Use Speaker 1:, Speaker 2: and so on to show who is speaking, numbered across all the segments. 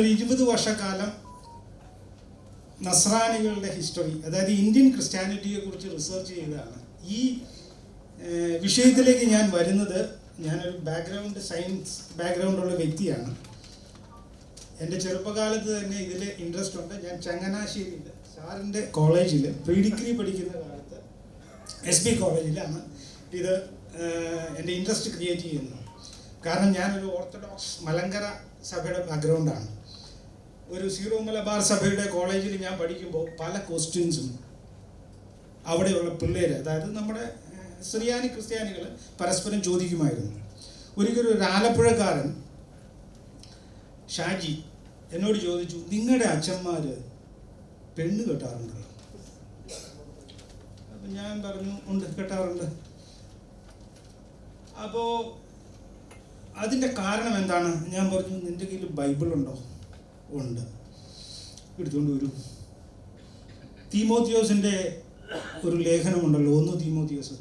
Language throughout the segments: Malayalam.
Speaker 1: ഞാനൊരു ഇരുപത് വർഷക്കാലം നസ്രാനികളുടെ ഹിസ്റ്ററി അതായത് ഇന്ത്യൻ ക്രിസ്ത്യാനിറ്റിയെ കുറിച്ച് റിസർച്ച് ചെയ്തതാണ്. ഈ വിഷയത്തിലേക്ക് ഞാൻ വരുന്നത് ഞാനൊരു ബാക്ക്ഗ്രൗണ്ട് സയൻസ് ബാക്ക്ഗ്രൗണ്ടുള്ള വ്യക്തിയാണ്. എന്റെ ചെറുപ്പകാലത്ത് തന്നെ ഇതിൽ ഇൻട്രസ്റ്റ് ഉണ്ട്. ഞാൻ ചങ്ങനാശ്ശേരിയിൽ സാറിന്റെ കോളേജിൽ പ്രീ ഡിഗ്രി പഠിക്കുന്ന കാലത്ത് എസ് ബി കോളേജിലാണ് ഇത് എന്റെ ഇൻട്രസ്റ്റ് ക്രിയേറ്റ് ചെയ്യുന്നത്. കാരണം ഞാനൊരു ഓർത്തഡോക്സ് മലങ്കര സഭയുടെ ബാക്ക്ഗ്രൗണ്ടാണ് ഒരു സീറോ മലബാർ സഭയുടെ കോളേജിൽ ഞാൻ പഠിക്കുമ്പോൾ പല ക്വസ്റ്റ്യൻസും അവിടെയുള്ള പിള്ളേർ അതായത് നമ്മുടെ സിറിയാനി ക്രിസ്ത്യാനികൾ പരസ്പരം ചോദിക്കുമായിരുന്നു. ഒരിക്കലും ഒരു ആലപ്പുഴക്കാരൻ ഷാജി എന്നോട് ചോദിച്ചു നിങ്ങളുടെ അച്ഛന്മാർ പെണ്ണ് കെട്ടാറുണ്ടല്ലോ അപ്പം ഞാൻ പറഞ്ഞു ഉണ്ട് കെട്ടാറുണ്ട്. അപ്പോൾ അതിന്റെ കാരണം എന്താണ്? ഞാൻ പറഞ്ഞു നിന്റെ കയ്യിൽ ബൈബിൾ ഉണ്ടോ ഉണ്ട്. എടുത്തുകൊണ്ട് വരും. തീമോത്തിയോസിന്റെ ഒരു ലേഖനമുണ്ടല്ലോ ഒന്ന് തീമോത്തിയോസ്.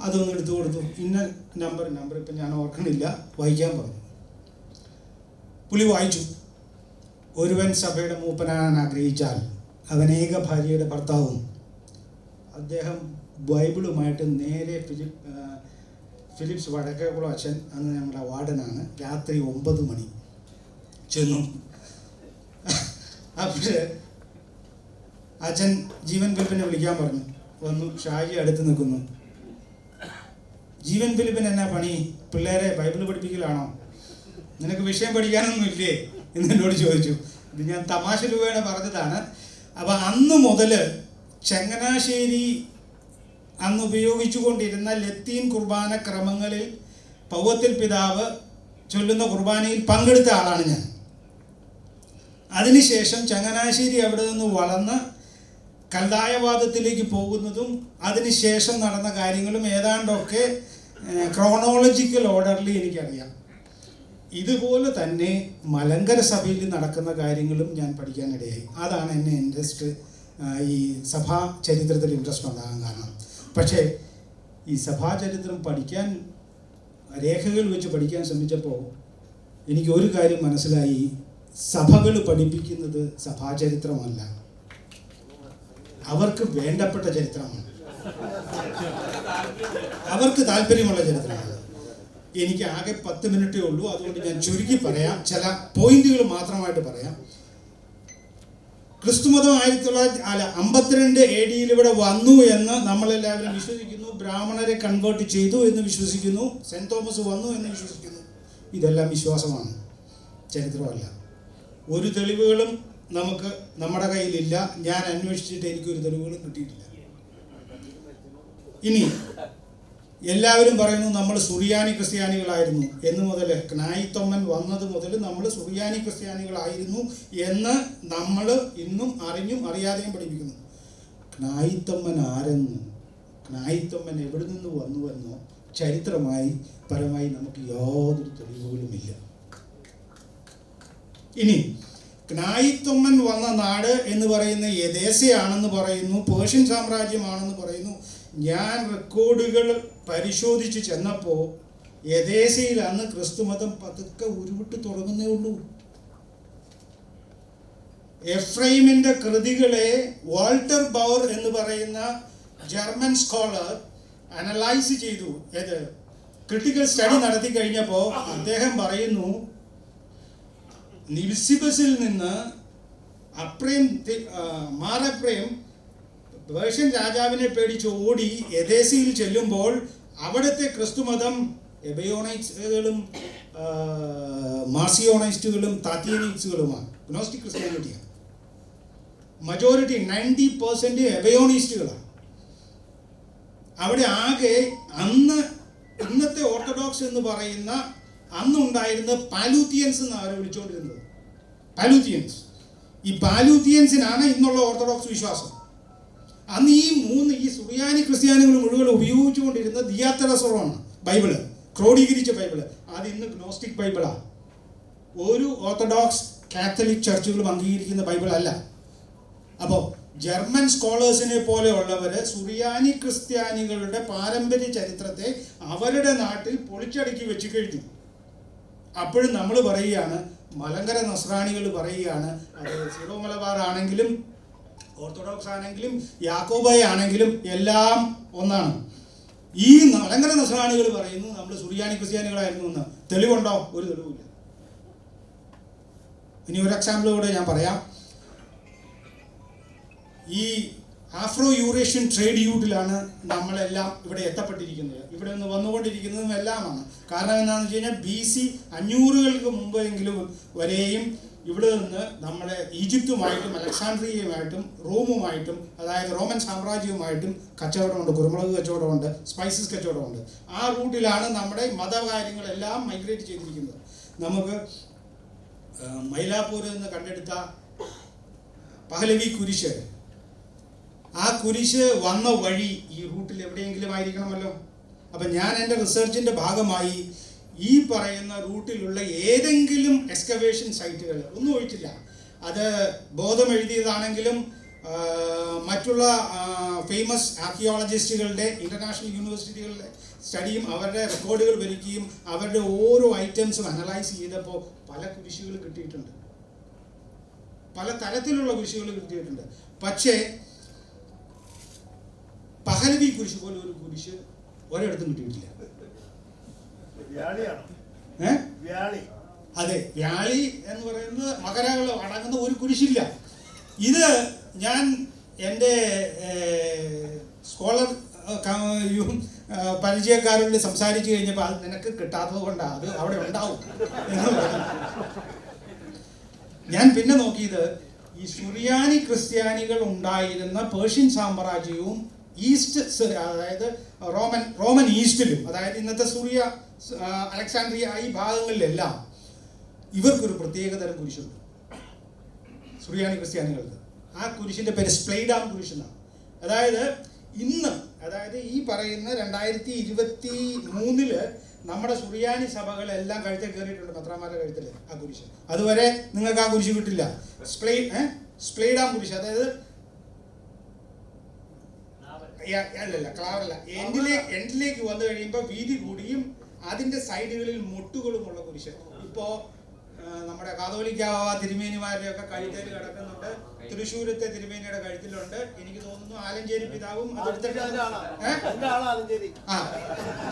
Speaker 1: അതൊന്ന് എടുത്തു കൊടുത്തു. ഇന്ന നമ്പർ നമ്പർ ഇപ്പം ഞാൻ ഓർക്കണില്ല വായിക്കാൻ പറഞ്ഞു. പുലി വായിച്ചു. ഒരുവൻ സഭയുടെ മൂപ്പനാകാൻ ആഗ്രഹിച്ചാൽ അവനേക ഭാര്യയുടെ ഭർത്താവും. അദ്ദേഹം ബൈബിളുമായിട്ട് നേരെ ഫിലിപ്പ് ഫിലിപ്സ് വടക്കേക്കുളം അച്ഛൻ അന്ന് ഞങ്ങളുടെ വാർഡനാണ് രാത്രി ഒമ്പത് മണി ചെന്നു. അപ്പോൾ അച്ഛൻ ജീവൻ ഫിലിപ്പിനെ വിളിക്കാൻ പറഞ്ഞു. വന്നു ഷാജി അടുത്ത് നിൽക്കുന്നു. ജീവൻ ഫിലിപ്പിന് എന്നാ പണി? പിള്ളേരെ ബൈബിൾ പഠിപ്പിക്കലാണോ? നിനക്ക് വിഷയം പഠിക്കാനൊന്നും ഇല്ലേ എന്ന് എന്നോട് ചോദിച്ചു. ഇത് ഞാൻ തമാശ രൂപേണ പറഞ്ഞതാണ്. അപ്പൊ അന്ന് മുതൽ ചങ്ങനാശ്ശേരി അന്ന് ഉപയോഗിച്ചുകൊണ്ടിരുന്ന ലത്തീൻ കുർബാന ക്രമങ്ങളിൽ പൗവത്തിൽ പിതാവ് ചൊല്ലുന്ന കുർബാനയിൽ പങ്കെടുത്ത ആളാണ് ഞാൻ. അതിനുശേഷം ചങ്ങനാശ്ശേരി അവിടെ നിന്ന് വളർന്ന് കല്ലായവാദത്തിലേക്ക് പോകുന്നതും അതിനുശേഷം നടന്ന കാര്യങ്ങളും ഏതാണ്ടൊക്കെ ക്രോണോളജിക്കൽ ഓർഡറിൽ എനിക്കറിയാം. ഇതുപോലെ തന്നെ മലങ്കര സഭയിൽ നടക്കുന്ന കാര്യങ്ങളും ഞാൻ പഠിക്കാനിടയായി. അതാണ് എന്നെ ഇൻട്രസ്റ്റ് ഈ സഭാ ചരിത്രത്തിൽ ഇൻട്രസ്റ്റ് ഉണ്ടാകാൻ കാരണം. പക്ഷേ ഈ സഭാ ചരിത്രം പഠിക്കാൻ രേഖകൾ വെച്ച് പഠിക്കാൻ ശ്രമിച്ചപ്പോൾ എനിക്ക് ഒരു കാര്യം മനസ്സിലായി. സഭകൾ പഠിപ്പിക്കുന്നത് സഭാചരിത്രമല്ല. അവർക്ക് വേണ്ടപ്പെട്ട ചരിത്രമാണ്. അവർക്ക് താല്പര്യമുള്ള ചരിത്രമാണ്. എനിക്ക് ആകെ പത്ത് മിനിറ്റേ ഉള്ളൂ. അതുകൊണ്ട് ഞാൻ ചുരുക്കി പറയാം. ചില പോയിന്റുകൾ മാത്രമായിട്ട് പറയാം. ക്രിസ്തുമതം ആയിരത്തി തൊള്ളായിരത്തി അല്ല അമ്പത്തിരണ്ട് എ ഡിയിൽ ഇവിടെ വന്നു എന്ന് നമ്മളെല്ലാവരും വിശ്വസിക്കുന്നു. ബ്രാഹ്മണരെ കൺവേർട്ട് ചെയ്തു എന്ന് വിശ്വസിക്കുന്നു. സെന്റ് തോമസ് വന്നു എന്ന് വിശ്വസിക്കുന്നു. ഇതെല്ലാം വിശ്വാസമാണ്. ചരിത്രമല്ല. ഒരു തെളിവുകളും നമുക്ക് നമ്മുടെ കയ്യിലില്ല. ഞാൻ അന്വേഷിച്ചിട്ട് എനിക്കൊരു തെളിവുകളും കിട്ടിയിട്ടില്ല. ഇനി എല്ലാവരും പറയുന്നു നമ്മൾ സുറിയാനി ക്രിസ്ത്യാനികളായിരുന്നു. എന്ന് മുതൽ ക്നായിത്തൊമ്മൻ വന്നത് മുതൽ നമ്മൾ സുറിയാനി ക്രിസ്ത്യാനികളായിരുന്നു എന്ന് നമ്മൾ ഇന്നും അറിഞ്ഞും അറിയാതെയും പഠിപ്പിക്കുന്നു. ക്നായിത്തൊമ്മൻ ആരെന്ന്? ക്നായിത്തൊമ്മൻ എവിടെ നിന്ന് വന്നുവെന്നോ ചരിത്രമായി പരമായി നമുക്ക് യാതൊരു തെളിവുകളുമില്ല. ഇനി ക്നായിത്തൊമ്മൻ വന്ന നാട് എന്ന് പറയുന്ന യദേശയാണെന്ന് പറയുന്നു പേർഷ്യൻ സാമ്രാജ്യമാണെന്ന് പറയുന്നു. ഞാൻ റെക്കോർഡുകൾ പരിശോധിച്ച് ചെന്നപ്പോൾ യദേശയിൽ അന്ന് ക്രിസ്തുമതം പതുക്കെ ഉരുവിട്ട് തുടങ്ങുന്നേ ഉള്ളൂ. എഫ്രൈമിന്റെ കൃതികളെ വാൾട്ടർ ബൗർ എന്ന് പറയുന്ന ജർമ്മൻ സ്കോളർ അനലൈസ് ചെയ്തു. ഏത്? ക്രിട്ടിക്കൽ സ്റ്റഡി നടത്തി കഴിഞ്ഞപ്പോൾ അദ്ദേഹം പറയുന്നു നിൽസിബസിൽ നിന്ന് അപ്രേം വേഷൻ മാറപ്രേം പേർഷ്യൻ രാജാവിനെ പേടിച്ച് ഓടി എദേസിയിൽ ചെല്ലുമ്പോൾ അവിടുത്തെ ക്രിസ്തുമതം എബയോണൈസ്റ്റുകളും മാർസിയോണൈസ്റ്റുകളും താത്തിയനൈറ്റ്സുകളുമാണ് ഗ്നോസ്റ്റിക് ക്രിസ്ത്യാനിറ്റിയാണ്. മജോറിറ്റി നയന്റി പെർസെന്റ് എബയോണൈസ്റ്റുകളാണ്. അവിടെ ആകെ അന്ന് ഇന്നത്തെ ഓർത്തഡോക്സ് എന്ന് പറയുന്ന അന്നുണ്ടായിരുന്ന പാലൂത്തിയൻസ് എന്ന് അവരെ വിളിച്ചുകൊണ്ടിരുന്നത്? പാലൂത്തിയൻസ്. ഈ പാലൂത്തിയൻസിനാണ് ഇന്നുള്ള ഓർത്തഡോക്സ് വിശ്വാസം. അന്ന് ഈ മൂന്ന് ഈ സുറിയാനി ക്രിസ്ത്യാനികൾ മുഴുവൻ ഉപയോഗിച്ചുകൊണ്ടിരുന്ന ദിയാത്തറസ്വറമാണ് ബൈബിൾ. ക്രോഡീകരിച്ച ബൈബിൾ. അത് ഇന്ന് ഗ്നോസ്റ്റിക് ബൈബിളാണ് ഒരു ഓർത്തഡോക്സ് കാത്തലിക് ചർച്ചുകളും അംഗീകരിക്കുന്ന ബൈബിൾ അല്ല അപ്പോൾ ജർമ്മൻ സ്കോളേഴ്സിനെ പോലെയുള്ളവർ സുറിയാനി ക്രിസ്ത്യാനികളുടെ പാരമ്പര്യ ചരിത്രത്തെ അവരുടെ നാട്ടിൽ പൊളിച്ചടുക്കി വെച്ച് കഴിഞ്ഞു. അപ്പോഴും നമ്മൾ പറയുകയാണ് മലങ്കര നസ്രാണികൾ പറയുകയാണ് അത് സീറോ മലബാർ ആണെങ്കിലും ഓർത്തഡോക്സ് ആണെങ്കിലും യാക്കോബായ ആണെങ്കിലും എല്ലാം ഒന്നാണ്. ഈ മലങ്കര നസ്രാണികൾ പറയുന്നു നമ്മൾ സുറിയാനി ക്രിസ്ത്യാനികളായിരുന്നു എന്ന്. തെളിവുണ്ടോ? ഒരു തെളിവില്ല ഇനി ഒരു എക്സാമ്പിൾ കൂടെ ഞാൻ പറയാം. ഈ ആഫ്രോ യൂറേഷ്യൻ ട്രേഡ് യൂട്ടിലാണ് നമ്മളെല്ലാം ഇവിടെ എത്തപ്പെട്ടിരിക്കുന്നത്. ഇവിടെ നിന്ന് വന്നുകൊണ്ടിരിക്കുന്നതും എല്ലാമാണ്. കാരണം എന്താണെന്ന് വെച്ച് കഴിഞ്ഞാൽ ബി സി അഞ്ഞൂറുകൾക്ക് മുമ്പെങ്കിലും വരെയും ഇവിടെ നിന്ന് നമ്മുടെ ഈജിപ്തുമായിട്ടും അലക്സാണ്ട്രിയയുമായിട്ടും റോമുമായിട്ടും അതായത് റോമൻ സാമ്രാജ്യവുമായിട്ടും കച്ചവടമുണ്ട്. കുരുമുളക് കച്ചവടമുണ്ട് സ്പൈസസ് കച്ചവടമുണ്ട്. ആ റൂട്ടിലാണ് നമ്മുടെ മതകാര്യങ്ങളെല്ലാം മൈഗ്രേറ്റ് ചെയ്തിരിക്കുന്നത്. നമുക്ക് മൈലാപ്പൂരിൽ നിന്ന് കണ്ടെടുത്ത പഹലവി കുരിശ് ആ കുരിശ് വന്ന വഴി ഈ റൂട്ടിൽ എവിടെയെങ്കിലും ആയിരിക്കണമല്ലോ. അപ്പം ഞാൻ എന്റെ റിസർച്ചിന്റെ ഭാഗമായി ഈ പറയുന്ന റൂട്ടിലുള്ള ഏതെങ്കിലും എക്സ്കവേഷൻ സൈറ്റുകൾ ഒന്നും ഒഴിച്ചില്ല. അത് ബോധം എഴുതിയതാണെങ്കിലും മറ്റുള്ള ഫേമസ് ആർക്കിയോളജിസ്റ്റുകളുടെ ഇന്റർനാഷണൽ യൂണിവേഴ്സിറ്റികളുടെ സ്റ്റഡിയും അവരുടെ റെക്കോർഡുകൾ വരിക്കുകയും അവരുടെ ഓരോ ഐറ്റംസും അനലൈസ് ചെയ്തപ്പോൾ പല കുരിശുകൾ കിട്ടിയിട്ടുണ്ട്. പല തരത്തിലുള്ള കുരിശുകൾ കിട്ടിയിട്ടുണ്ട്. പക്ഷേ പഹലവി കുരിശ് പോലെ ഒരു കുരിശ് ഒരിടത്തും കിട്ടിയിട്ടില്ല. അതെ വ്യാളി എന്ന് പറയുന്നത് മകരകൾ അടങ്ങുന്ന ഒരു കുരിശില്ല. ഇത് ഞാൻ എന്റെ സ്കോളർ പരിചയക്കാരോട് സംസാരിച്ചു കഴിഞ്ഞപ്പോൾ അത് നിനക്ക് കിട്ടാത്തത് കൊണ്ടാണ് അത് അവിടെ ഉണ്ടാവും ഞാൻ പിന്നെ നോക്കിയത് ഈ സുറിയാനി ക്രിസ്ത്യാനികൾ ഉണ്ടായിരുന്ന പേർഷ്യൻ സാമ്രാജ്യവും ഈസ്റ്റ് അതായത് റോമൻ റോമൻ ഈസ്റ്റിലും അതായത് ഇന്നത്തെ സുറിയ ആ, അലക്സാണ്ട്രിയ ഈ ഭാഗങ്ങളിലെല്ലാം ഇവർക്കൊരു പ്രത്യേക തരം കുരിശുണ്ട്. സുറിയാനി ക്രിസ്ത്യാനികൾക്ക്. ആ കുരിശിന്റെ പേര് സ്പ്ലെയ്ഡാം കുരിശ് എന്നാണ് അതായത് ഇന്ന് അതായത് ഈ പറയുന്ന രണ്ടായിരത്തി ഇരുപത്തി മൂന്നിൽ നമ്മുടെ സുറിയാനി സഭകളെല്ലാം കഴുത്തിൽ കയറിയിട്ടുണ്ട് പത്രാമാരുടെ കഴുത്തിൽ ആ കുരിശ്. അതുവരെ നിങ്ങൾക്ക് ആ കുരിശ് കിട്ടില്ല. സ്പ്ലൈ സ്പ്ലൈഡാം കുരിശ്. അതായത് അല്ലല്ല ക്ലാവല്ല എൻഡിലേക്ക് എൻഡിലേക്ക് വന്നു കഴിയുമ്പോൾ വീതി കൂടിയും അതിന്റെ സൈഡുകളിൽ മുട്ടുകളുമുള്ള കുരിശ്. ഇപ്പോ നമ്മുടെ കാതോലിക്ക തിരുമേനിമാരുടെ ഒക്കെ കഴുത്തിൽ കിടക്കുന്നുണ്ട്. തൃശ്ശൂരത്തെ തിരുമേനിയുടെ കഴുത്തിലുണ്ട്. എനിക്ക് തോന്നുന്നു ആലഞ്ചേരി പിതാവും ആ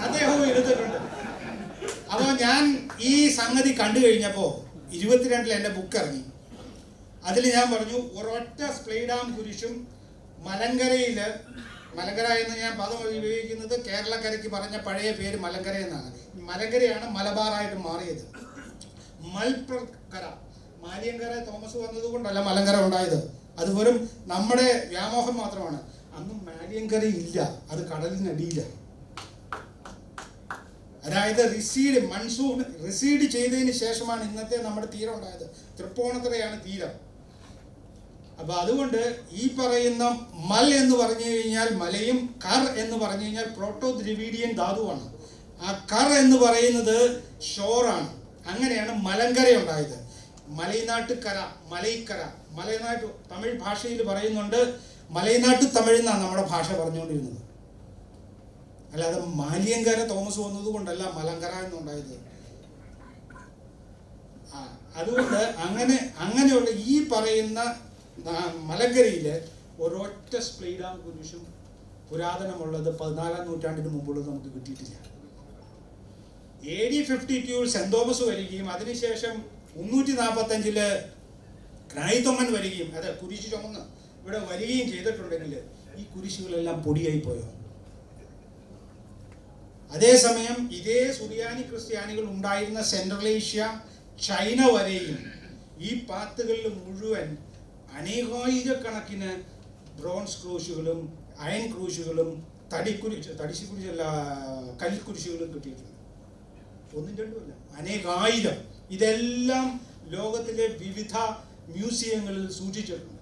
Speaker 1: അദ്ദേഹവും എടുത്തിട്ടുണ്ട്. അപ്പോൾ ഞാൻ ഈ സംഗതി കണ്ടു കഴിഞ്ഞപ്പോൾ ഇരുപത്തിരണ്ടിൽ എന്റെ ബുക്ക് ഇറങ്ങി. അതിൽ ഞാൻ പറഞ്ഞു ഒരൊറ്റ സ്പ്ലൈഡാം കുരിശും മലങ്കരയിൽ മലങ്കര എന്ന് ഞാൻ പദം ഉപയോഗിക്കുന്നത് കേരളക്കരയ്ക്ക് പറഞ്ഞ പഴയ പേര് മലങ്കര എന്നാണ്. മലങ്കരയാണ് മലബാറായിട്ട് മാറിയത്. മൽപ്രക്കര. മാലിയങ്കര തോമസ് വന്നതുകൊണ്ടല്ല മലങ്കര ഉണ്ടായത്. അത് വെറും നമ്മുടെ വ്യാമോഹം മാത്രമാണ്. അന്ന് മാലിയങ്കര ഇല്ല. അത് കടലിനടിയിലാണ് അതായത് റിസീഡ് മൺസൂൺ റിസീഡ് ചെയ്തതിന് ശേഷമാണ് ഇന്നത്തെ നമ്മുടെ തീരം ഉണ്ടായത്. തൃപ്പൂണിത്തുറയാണ് തീരം. അപ്പൊ അതുകൊണ്ട് ഈ പറയുന്ന മൽ എന്ന് പറഞ്ഞു കഴിഞ്ഞാൽ മലയും കർ എന്ന് പറഞ്ഞു കഴിഞ്ഞാൽ പ്രോട്ടോ ദ്രിവീഡിയൻ ധാതുവാണ്. ആ കർ എന്ന് പറയുന്നത് ഷോറാണ്. അങ്ങനെയാണ് മലങ്കര ഉണ്ടായത്. മലൈനാട്ട് കര മലൈക്കര. മലൈനാട്ട് തമിഴ് ഭാഷയിൽ പറയുന്നുണ്ട് മലൈനാട്ട് തമിഴ് എന്നാണ് നമ്മുടെ ഭാഷ പറഞ്ഞുകൊണ്ടിരുന്നത്. അല്ലാതെ മാലിയങ്കര തോമസ് വന്നത് കൊണ്ടല്ല മലങ്കര എന്നുണ്ടായത്. ആ, അതുകൊണ്ട് അങ്ങനെ അങ്ങനെയുള്ള ഈ പറയുന്ന മലങ്കരയിൽ ഒരൊറ്റ സ്പ്ലീഡാം കുരിശും പുരാതനമുള്ളത് പതിനാലാം നൂറ്റാണ്ടിന് മുമ്പുള്ളത് നമുക്ക് കിട്ടിയിട്ടില്ല. എ ഡി ഫിഫ്റ്റി ടൂവിൽ സെന്റ് തോമസ് വരികയും അതിനുശേഷം മുന്നൂറ്റി നാൽപ്പത്തഞ്ചിൽ ക്രൈത്തൊമ്മൻ വരികയും അതെ കുരിശ് ചുമന്ന് ഇവിടെ വരികയും ചെയ്തിട്ടുണ്ടെങ്കിൽ ഈ കുരിശുകളെല്ലാം പൊടിയായി പോയോ? അതേസമയം ഇതേ സുറിയാനി ക്രിസ്ത്യാനികൾ ഉണ്ടായിരുന്ന സെൻട്രൽ ഏഷ്യ ചൈന വരെയും ഈ പാത്തുകളിൽ മുഴുവൻ അനേകായിരക്കണക്കിന് ബ്രോൺസ് ക്രൂശുകളും അയൺ ക്രൂശുകളും തടിക്കുരി തടിശുകുരിശല്ല കൽക്കുരിശുകളും കിട്ടിയിട്ടുണ്ട്. ഒന്നും രണ്ടുമല്ല അനേകായിരം. ഇതെല്ലാം ലോകത്തിലെ വിവിധ മ്യൂസിയങ്ങളിൽ സൂക്ഷിച്ചിട്ടുണ്ട്.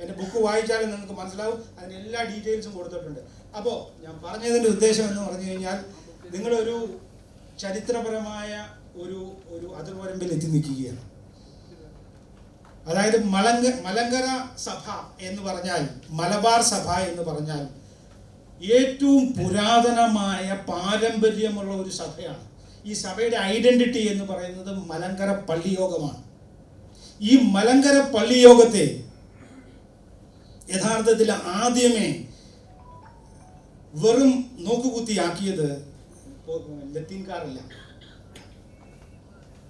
Speaker 1: എന്റെ ബുക്ക് വായിച്ചാലും നിങ്ങൾക്ക് മനസ്സിലാവും. അതിന് എല്ലാ ഡീറ്റെയിൽസും കൊടുത്തിട്ടുണ്ട്. അപ്പോൾ ഞാൻ പറഞ്ഞതിന്റെ ഉദ്ദേശം എന്ന് പറഞ്ഞു കഴിഞ്ഞാൽ നിങ്ങളൊരു ചരിത്രപരമായ ഒരു ഒരു അതിർവരമ്പിൽ എത്തി നിൽക്കുകയാണ്. അതായത് മലങ്ക മലങ്കര സഭ എന്ന് പറഞ്ഞാൽ മലബാർ സഭ എന്ന് പറഞ്ഞാൽ ഏറ്റവും പുരാതനമായ പാരമ്പര്യമുള്ള ഒരു സഭയാണ്. ഈ സഭയുടെ ഐഡന്റിറ്റി എന്ന് പറയുന്നത് മലങ്കര പള്ളിയോഗമാണ്. ഈ മലങ്കര പള്ളിയോഗത്തെ യഥാർത്ഥത്തിൽ ആദ്യമേ വെറും നോക്കുകുത്തിയാക്കിയത് ലത്തീൻകാരല്ല.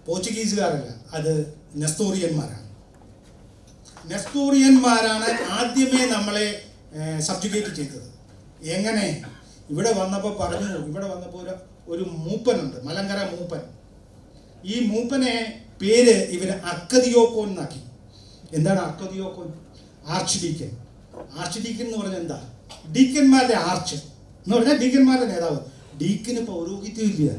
Speaker 1: പോർച്ചുഗീസുകാരല്ല. അത് നെസ്തോറിയന്മാരാണ്. നെസ്തോറിയന്മാരാണ് ആദ്യമേ നമ്മളെ സബ്ജുഗേറ്റ് ചെയ്തത്. എങ്ങനെ? ഇവിടെ വന്നപ്പോൾ പറഞ്ഞു ഇവിടെ വന്നപ്പോൾ ഒരു ഒരു മൂപ്പനുണ്ട് മലങ്കര മൂപ്പൻ. ഈ മൂപ്പനെ പേര് ഇവർ അക്കതിയോക്കോൻ എന്നാക്കി. എന്താണ് അക്കതിയോക്കോൻ ആർച്ച് ഡീക്കൻ. ആർച്ച് ഡീക്കൻ എന്ന് പറഞ്ഞാൽ എന്താ? ഡീക്കന്മാരുടെ ആർച്ച്. എന്ന് പറഞ്ഞാൽ ഡീക്കന്മാരുടെ നേതാവ്. ഡീക്കിന് പൗരോഹിത്യം ഇല്ല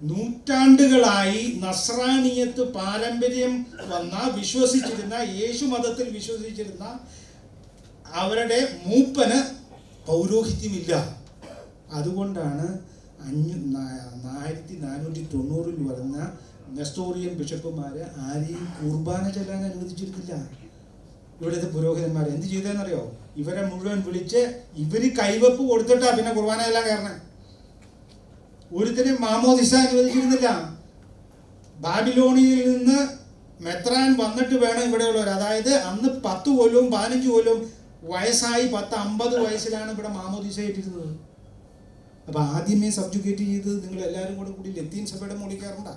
Speaker 1: നൂറ്റാണ്ടുകളായി നസ്രാണിയത്ത് പാരമ്പര്യം വന്ന വിശ്വസിച്ചിരുന്ന യേശു മതത്തിൽ വിശ്വസിച്ചിരുന്ന അവരുടെ മൂപ്പന് പൗരോഹിത്യമില്ല. അതുകൊണ്ടാണ് അഞ്ഞു ആയിരത്തി നാനൂറ്റി തൊണ്ണൂറിൽ വരുന്ന നെസ്റ്റോറിയൻ ബിഷപ്പുമാർ ആരെയും കുർബാന ചെല്ലാൻ അനുവദിച്ചിരുന്നില്ല. ഇവിടുത്തെ പുരോഹിതന്മാർ എന്ത് ചെയ്തതെന്നറിയോ ഇവരെ മുഴുവൻ വിളിച്ച് ഇവർ കൈവപ്പ് കൊടുത്തിട്ടാ പിന്നെ കുർബാന എല്ലാം കയറണേ. ഒരുത്തരും മാമോദിസ അനുവദിച്ചിരുന്നില്ല. ബാബിലോണിയിൽ നിന്ന് മെത്രാൻ വന്നിട്ട് വേണം ഇവിടെയുള്ളവർ അതായത് അന്ന് പത്ത് കൊല്ലവും പതിനഞ്ച് കൊല്ലവും വയസ്സായി പത്ത് അമ്പത് വയസ്സിലാണ് ഇവിടെ മാമോദിസ ഇട്ടിരുന്നത് അപ്പൊ ആദ്യമേ സബ്ജുഗേറ്റ് ചെയ്തത് നിങ്ങൾ എല്ലാവരും കൂടെ കൂടി ലത്തീൻ സഭയുടെ മുകളിൽ കയറണ്ട.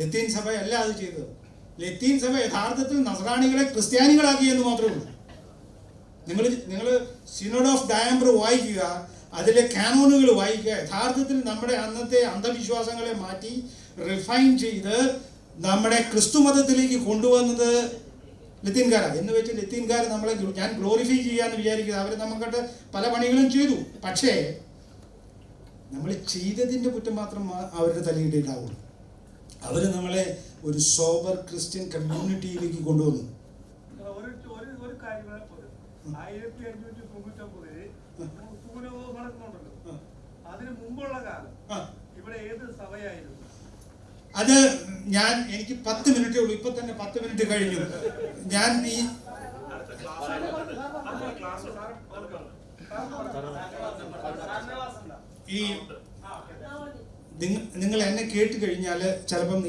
Speaker 1: ലത്തീൻ സഭ അല്ല അത് ചെയ്തത്. ലത്തീൻ സഭ യഥാർത്ഥത്തിൽ നസറാണികളെ ക്രിസ്ത്യാനികളാക്കി എന്ന് മാത്രമേ ഉള്ളൂ. നിങ്ങൾ നിങ്ങൾ സിനോഡ് ഓഫ് ഡയംബർ വായിക്കുക. അതിലെ കാനോനുകൾ വായിക്കുക. യഥാർത്ഥത്തിൽ നമ്മുടെ അന്നത്തെ അന്ധവിശ്വാസങ്ങളെ മാറ്റി റിഫൈൻ ചെയ്ത് നമ്മുടെ ക്രിസ്തു മതത്തിലേക്ക് കൊണ്ടുവന്നത് ലത്തീൻകാര. എന്ന് വെച്ച് ലത്തീൻകാർ നമ്മളെ ഞാൻ ഗ്ലോറിഫൈ ചെയ്യാന്ന് വിചാരിക്കുന്നത് അവർ നമുക്കിട്ട് പല പണികളും ചെയ്തു. പക്ഷേ നമ്മൾ ചെയ്തതിന്റെ കുറ്റം മാത്രം അവരുടെ തലയിടയിലാവുള്ളൂ അവർ നമ്മളെ ഒരു സോബർ ക്രിസ്ത്യൻ കമ്മ്യൂണിറ്റിയിലേക്ക് കൊണ്ടുവന്നു.
Speaker 2: ആയിരത്തി അഞ്ഞൂറ്റി തൊണ്ണൂറ്റൊമ്പതിൽ പൂനവും നടക്കുന്നുണ്ടല്ലോ
Speaker 1: ആ.
Speaker 2: അതിന് മുമ്പുള്ള കാലം
Speaker 1: ആ.
Speaker 2: ഇവിടെ ഏത് സഭയായിരുന്നു
Speaker 1: അത് ഞാൻ എനിക്ക് പത്ത് മിനിറ്റേ ഉള്ളൂ. ഇപ്പൊ തന്നെ പത്ത് മിനിറ്റ് കഴിഞ്ഞു. ഞാൻ ഈ ഈ നിങ്ങൾ എന്നെ കേട്ട് കഴിഞ്ഞാൽ ചിലപ്പം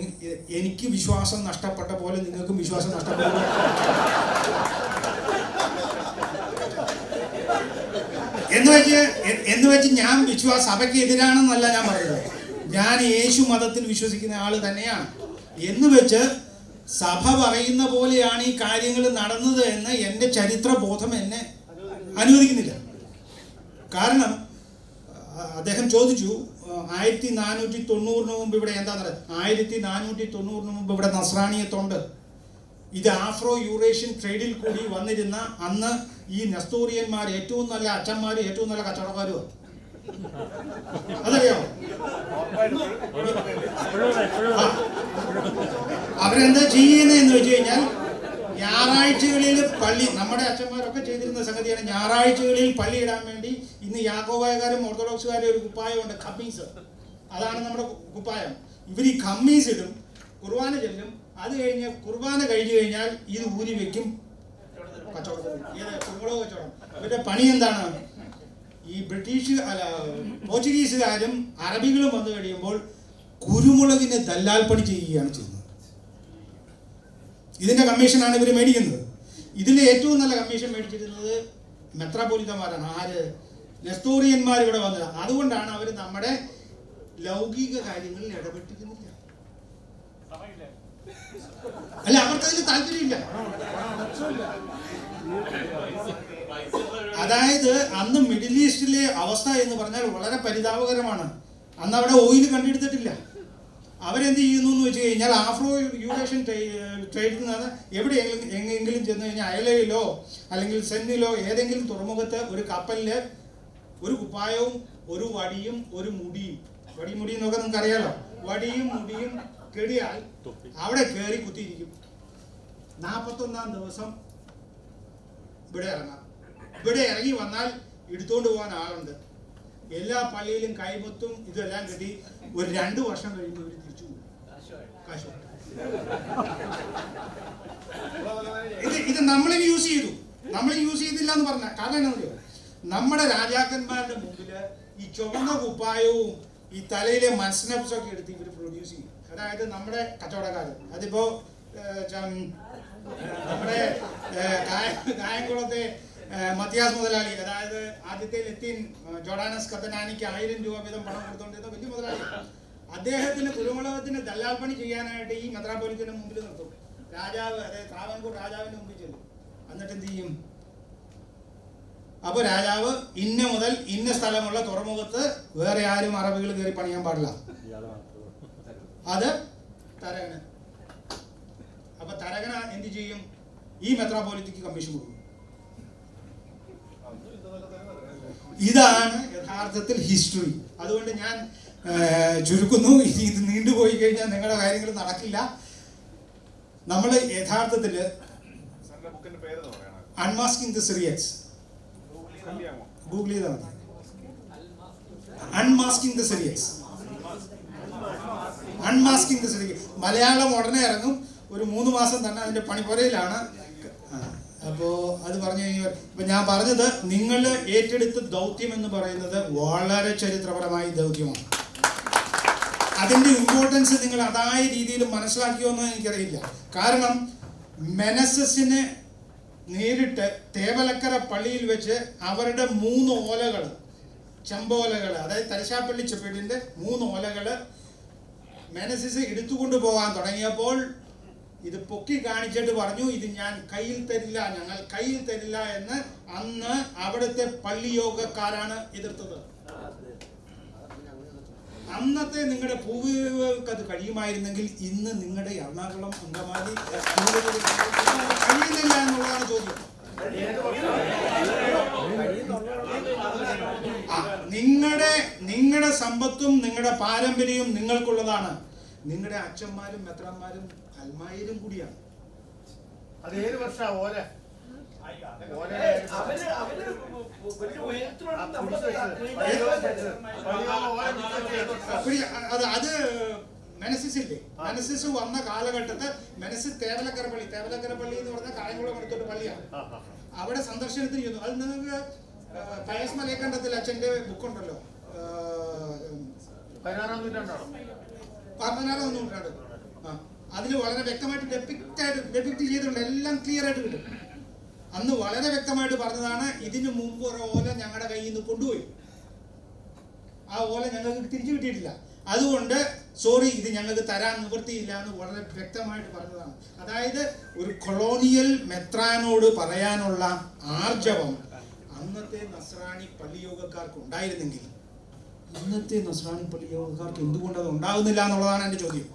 Speaker 1: എനിക്ക് വിശ്വാസം നഷ്ടപ്പെട്ട പോലെ നിങ്ങൾക്കും വിശ്വാസം നഷ്ടപ്പെടും എന്ന് വെച്ച് എന്ന് വെച്ച് ഞാൻ വിശ്വാസ സഭയ്ക്ക് എതിരാണെന്നല്ല ഞാൻ പറയുന്നത്. ഞാൻ യേശു മതത്തിൽ വിശ്വസിക്കുന്ന ആൾ തന്നെയാണ്. എന്ന് വെച്ച് സഭ പറയുന്ന പോലെയാണ് ഈ കാര്യങ്ങൾ നടന്നത് എന്ന് എന്റെ ചരിത്ര ബോധം എന്നെ അനുവദിക്കുന്നില്ല. കാരണം അദ്ദേഹം ചോദിച്ചു ആയിരത്തി നാനൂറ്റി തൊണ്ണൂറിന് മുമ്പ് ഇവിടെ എന്താ പറയുക ആയിരത്തി നാനൂറ്റി തൊണ്ണൂറിന് മുമ്പ് ഇവിടെ നസ്രാണിയത്തുണ്ട്. ഇത് ആഫ്രോ യൂറേഷ്യൻ ട്രേഡിൽ കൂടി വന്നിരുന്ന അന്ന് ഈ നസ്തൂറിയന്മാർ ഏറ്റവും നല്ല അച്ഛന്മാർ ഏറ്റവും നല്ല കച്ചവടക്കാരും അതറിയാമോ ആ. അവരെന്താ ചെയ്യുന്നതെന്ന് വെച്ച് കഴിഞ്ഞാൽ ഞായറാഴ്ചകളിൽ പള്ളി നമ്മുടെ അച്ഛന്മാരൊക്കെ ചെയ്തിരുന്ന സംഗതിയാണ് ഞായറാഴ്ചകളിൽ പള്ളി ഇടാൻ വേണ്ടി ഇന്ന് യാക്കോബായക്കാരും ഓർത്തഡോക്സുകാരും ഒരു കുപ്പായമുണ്ട് കമ്മീസ് അതാണ് നമ്മുടെ കുപ്പായം. ഇവർ ഈ കമ്മീസ് ഇടും കുർബാന ചെല്ലും. അത് കഴിഞ്ഞ് കുർബാന കഴിഞ്ഞു കഴിഞ്ഞാൽ ഇത് ഊരി വെക്കും. കച്ചവടം. ഏത്? കുരുമുളക് കച്ചവടം. ഇവരുടെ പണി എന്താണ്? ഈ ബ്രിട്ടീഷ് അല്ല പോർച്ചുഗീസുകാരും അറബികളും വന്നു കഴിയുമ്പോൾ കുരുമുളകിനെ ദല്ലാൽപ്പണി ചെയ്യുകയാണ് ചെയ്യുന്നത്. ഇതിന്റെ കമ്മീഷനാണ് ഇവർ മേടിക്കുന്നത്. ഇതിൽ ഏറ്റവും നല്ല കമ്മീഷൻ മേടിച്ചിരുന്നത് മെത്രാപോലിത്തമാരാണ് ആര്? നെസ്തോറിയന്മാർ ഇവിടെ വന്നത്. അതുകൊണ്ടാണ് അവർ നമ്മുടെ ലൗകിക കാര്യങ്ങളിൽ ഇടപെട്ടിരുന്നില്ല. അല്ല അവർക്ക് അതിൽ താല്പര്യമില്ല. അതായത് അന്ന് മിഡിൽ ഈസ്റ്റിലെ അവസ്ഥ എന്ന് പറഞ്ഞാൽ വളരെ പരിതാപകരമാണ്. അന്ന് അവിടെ ഓയിൽ കണ്ടെടുത്തിട്ടില്ല. അവരെന്ത് ചെയ്യുന്നു എന്ന് വെച്ച് കഴിഞ്ഞാൽ ആഫ്രോ യൂറേഷ്യൻ ട്രേഡിൽ നിന്ന് എവിടെയെങ്കിലും എങ്ങെങ്കിലും ചെന്ന് കഴിഞ്ഞാൽ അയലയിലോ അല്ലെങ്കിൽ സെന്നിലോ ഏതെങ്കിലും തുറമുഖത്ത് ഒരു കപ്പലിൽ ഒരു കുപ്പായവും ഒരു വടിയും ഒരു മുടിയും വടി മുടി എന്നൊക്കെ നിങ്ങൾക്ക് അറിയാലോ വടിയും മുടിയും കെടിയാൽ അവിടെ കയറി കുത്തിയിരിക്കും. നാൽപ്പത്തൊന്നാം ദിവസം ഇവിടെ ഇറങ്ങാം. ഇവിടെ ഇറങ്ങി വന്നാൽ എടുത്തുകൊണ്ട് പോകാൻ ആളുണ്ട്. എല്ലാ പള്ളിയിലും കൈമൊത്തും ഇതെല്ലാം കിട്ടി ഒരു രണ്ട് വർഷം കഴിയുമ്പോൾ ഇവർ തിരിച്ചു ഇത് ഇത് നമ്മൾ യൂസ് ചെയ്തു. നമ്മൾ യൂസ് ചെയ്തില്ല എന്ന് പറഞ്ഞ കാരണം നമ്മുടെ രാജാക്കന്മാരുടെ മുമ്പിൽ ഈ ചുവന്ന കുപ്പായവും ഈ തലയിലെ മസ്നബ്സ് ഒക്കെ എടുത്ത് ഇവർ പ്രൊഡ്യൂസ് ചെയ്യും. അതായത് നമ്മുടെ കച്ചവടക്കാർ അതിപ്പോ നമ്മുടെ കായംകുളത്തെ മത്തിയാസ് മുതലാളി അതായത് ആദ്യത്തെ ലത്തീൻ ജോഡാനസ് കഥനാനിക്ക് ആയിരം രൂപ വീതം പണം കൊടുത്തോണ്ടിരുന്ന വലിയ മുതലാളി. അദ്ദേഹത്തിന് കുരുമുളകത്തിന് ദല്ലാൽ പണി ചെയ്യാനായിട്ട് ഈ മെത്രാപോലിത്തിന്റെ മുമ്പിൽ നിർത്തും. രാജാവ് അതായത് ട്രാവൻകൂർ രാജാവിന്റെ മുമ്പിൽ ചെല്ലും. എന്നിട്ട് എന്ത് ചെയ്യും? അപ്പൊ രാജാവ് ഇന്ന മുതൽ ഇന്ന സ്ഥലമുള്ള തുറമുഖത്ത് വേറെ ആരും അറബികൾ കയറി പണിയാൻ പാടില്ല. അത് തരകന്. അപ്പൊ തരകന എന്ത് ചെയ്യും? ഈ മെത്രാപോലിറ്റിക്ക് കമ്മീഷൻ കൊടുക്കും. ഇതാണ് യഥാർത്ഥത്തിൽ ഹിസ്റ്ററി. അതുകൊണ്ട് ഞാൻ ചുരുക്കുന്നു. ഇനി ഇത് നീണ്ടുപോയി കഴിഞ്ഞാൽ നിങ്ങളുടെ കാര്യങ്ങൾ നടക്കില്ല. നമ്മൾ യഥാർത്ഥത്തിൽ അൺമാസ്കിംഗ് ദ
Speaker 3: സിറിയൻസ്
Speaker 1: ഗൂഗിൾ ചെയ്താൽ മതി. Unmasking the Syrians unmasking the Syrians Malayalam ഉടനെ ഇറങ്ങും. ഒരു മൂന്ന് മാസം തന്നെ അതിന്റെ പണിപ്പുരയിലാണ് അപ്പോ അത് പറഞ്ഞു കഴിഞ്ഞാൽ ഇപ്പൊ ഞാൻ പറഞ്ഞത് നിങ്ങൾ ഏറ്റെടുത്ത ദൗത്യം എന്ന് പറയുന്നത് വളരെ ചരിത്രപരമായ ദൗത്യമാണ്. അതിന്റെ ഇമ്പോർട്ടൻസ് നിങ്ങൾ അതായ രീതിയിൽ മനസ്സിലാക്കിയോ എന്ന് എനിക്കറിയില്ല. കാരണം മെനസസിനെ നേരിട്ട് തേവലക്കര പള്ളിയിൽ വെച്ച് അവരുടെ മൂന്ന് ഓലകൾ ചെമ്പോലകൾ അതായത് തലശാപ്പള്ളി ചെപ്പേടിന്റെ മൂന്ന് ഓലകൾ മെനസിസ് എടുത്തുകൊണ്ട് പോകാൻ തുടങ്ങിയപ്പോൾ ഇത് പൊക്കി കാണിച്ചിട്ട് പറഞ്ഞു ഇത് ഞാൻ കയ്യിൽ തരില്ല ഞങ്ങൾ കയ്യിൽ തരില്ല എന്ന് അന്ന് അവിടുത്തെ പള്ളി യോഗക്കാരാണ് എതിർത്തത്. അന്നത്തെ നിങ്ങളുടെ പൂർവികർക്ക് അത് കഴിയുമായിരുന്നെങ്കിൽ ഇന്ന് നിങ്ങളുടെ എറണാകുളം അങ്കമാലി കഴിയുന്നില്ല എന്നുള്ളതാണ് ചോദ്യം. നിങ്ങളുടെ നിങ്ങളുടെ സമ്പത്തും നിങ്ങളുടെ പാരമ്പര്യവും നിങ്ങൾക്കുള്ളതാണ്. നിങ്ങളുടെ അച്ഛന്മാരും മെത്രന്മാരും അൽമായരും കൂടിയാണ്.
Speaker 4: അത് ഏത് വർഷാ ഓല?
Speaker 1: അത് അത് മെനസിസില്ലേ മെനസിസ് വന്ന കാലഘട്ടത്ത് മെനസിസ് തേവലക്കര പള്ളി തേവലക്കര പള്ളി എന്ന് പറഞ്ഞ കായംകുളം അടുത്തോട്ട് പള്ളിയാണ്. അവിടെ സന്ദർശനത്തിന് ചെന്നു. അത് നിങ്ങൾക്ക് പയസ് മലയക്കണ്ടത്തിൽ അച്ഛന്റെ ബുക്കുണ്ടല്ലോ.
Speaker 4: പതിനാറാം നൂറ്റാണ്ടാണോ?
Speaker 1: പതിനാറാം നൂറ്റാണ്ട്. അതിൽ വളരെ വ്യക്തമായിട്ട് ഡെപ്പിക്റ്റ് ആയിട്ട് ഡെപ്പിക്റ്റ് ചെയ്തിട്ടുണ്ട്. എല്ലാം ക്ലിയർ ആയിട്ട് കിട്ടും. അന്ന് വളരെ വ്യക്തമായിട്ട് പറഞ്ഞതാണ് ഇതിനു മുമ്പ് ഒരു ഓല ഞങ്ങളുടെ കയ്യിൽ നിന്ന് കൊണ്ടുപോയി. ആ ഓല ഞങ്ങൾക്ക് തിരിച്ചു കിട്ടിയിട്ടില്ല. അതുകൊണ്ട് സോറി ഇത് ഞങ്ങൾക്ക് തരാൻ നിവൃത്തിയില്ല എന്ന് വളരെ വ്യക്തമായിട്ട് പറഞ്ഞതാണ്. അതായത് ഒരു കൊളോണിയൽ മെത്രാനോട് പറയാനുള്ള ആർജവം അന്നത്തെ നസ്രാണി പള്ളിയോഗക്കാർക്ക് ഉണ്ടായിരുന്നെങ്കിൽ ഇന്നത്തെ നസ്രാണി പള്ളിയോഗക്കാർക്ക് എന്തുകൊണ്ട് അത് ഉണ്ടാകുന്നില്ല എന്നുള്ളതാണ് എന്റെ ചോദ്യം.